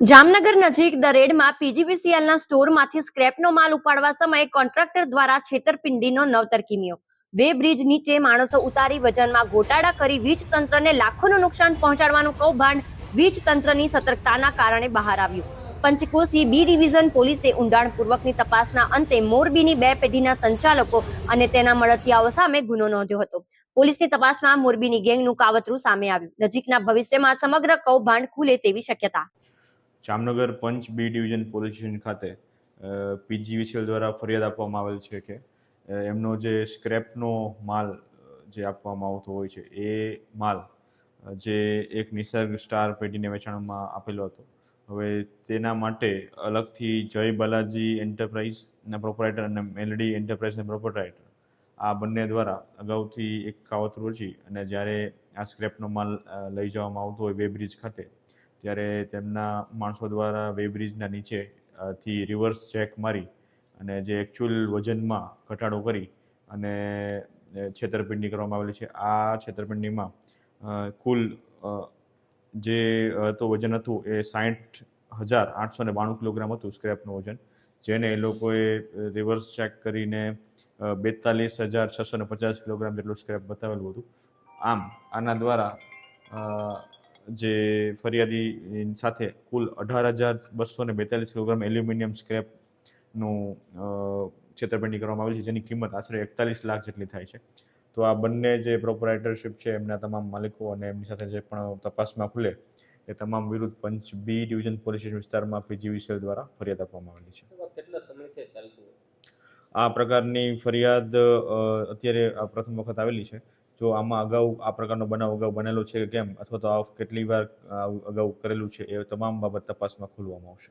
જામનગર નજીક દરેડમાં પીજીવીસીએલના સ્ટોરમાંથી સ્ક્રેપનો માલ ઉપાડવા સમયે કોન્ટ્રાક્ટર દ્વારા છેતરપિંડીનો નવતર કિમ્યો વે બ્રિજ નીચે માણસો ઉતારી વજનમાં ગોટાળા કરી વીજ તંત્રને લાખોનું નુકસાન પહોંચાડવાનું કૌભાંડ વીજ તંત્રની સતર્કતાના કારણે બહાર આવ્યું. પંચકોશી બી ડિવિઝન પોલીસે ઊંડાણપૂર્વકની તપાસના અંતે મોરબીની બે પેઢીના સંચાલકો અને તેના મળતિયાઓ સામે ગુનો નોંધ્યો હતો. પોલીસની તપાસમાં મોરબીની ગેંગનું કાવતરું સામે આવ્યું. નજીકના ભવિષ્યમાં સમગ્ર કૌભાંડ ખુલે તેવી શક્યતા. જામનગર પંચ બી ડિવિઝન પોલીસ સ્ટેશન ખાતે પીજીવીસીએલ દ્વારા ફરિયાદ આપવામાં આવેલ છે કે એમનો જે સ્ક્રેપનો માલ જે આપવામાં આવતો હોય છે, એ માલ જે એક નિસર્ગ સ્ટાર પેઢીને વેચાણમાં આપેલો હતો. હવે તેના માટે અલગથી જય બાલાજી એન્ટરપ્રાઇઝના પ્રોપરાઇટર અને મેલડી એન્ટરપ્રાઇઝના પ્રોપરાઇટર, આ બંને દ્વારા અગાઉથી એક કાવત રોજી અને જ્યારે આ સ્ક્રેપનો માલ લઈ જવામાં આવતો હોય બે બ્રિજ ખાતે ત્યારે તેમના માણસો દ્વારા વેબ્રિજના નીચે થી રિવર્સ ચેક મારી અને જે એકચ્યુઅલ વજનમાં ઘટાડો કરી અને છેતરપિંડી કરવામાં આવેલી છે. આ છેતરપિંડીમાં કુલ જે તો વજન હતું એ સાઠ હજાર આઠસો ને બાણું કિલોગ્રામ હતું સ્ક્રેપનું વજન, જેને એ લોકોએ રિવર્સ ચેક કરીને બેતાલીસ હજાર છસો ને પચાસ કિલોગ્રામ જેટલું સ્ક્રેપ બતાવેલું હતું. આમ, આના દ્વારા જે ફરિયાદી સાથે કુલ અઢાર હજાર બસો ને બેતાલીસ કિલોગ્રામ એલ્યુમિનિયમ સ્ક્રેપનું છેતરપિંડી કરવામાં આવેલી છે જેની કિંમત આશરે એકતાલીસ લાખ જેટલી થાય છે. તો આ બંને જે પ્રોપરાઇટરશિપ છે એમના તમામ માલિકો અને એમની સાથે જે પણ તપાસમાં ખુલે એ તમામ વિરુદ્ધ પંચ બી ડિવિઝન પોલીસ સ્ટેશન વિસ્તારમાં પીજીવીસીએલ દ્વારા ફરિયાદ આપવામાં આવેલી છે. આ પ્રકારની ફરિયાદ અત્યારે આ પ્રથમ વખત આવેલી છે. જો આમાં અગાઉ આ પ્રકારનો બનાવ અગાઉ બનેલો છે કે કેમ? અથવા તો આ કેટલી વાર અગાઉ કરેલું છે એ તમામ બાબત તપાસમાં ખોલવામાં આવશે.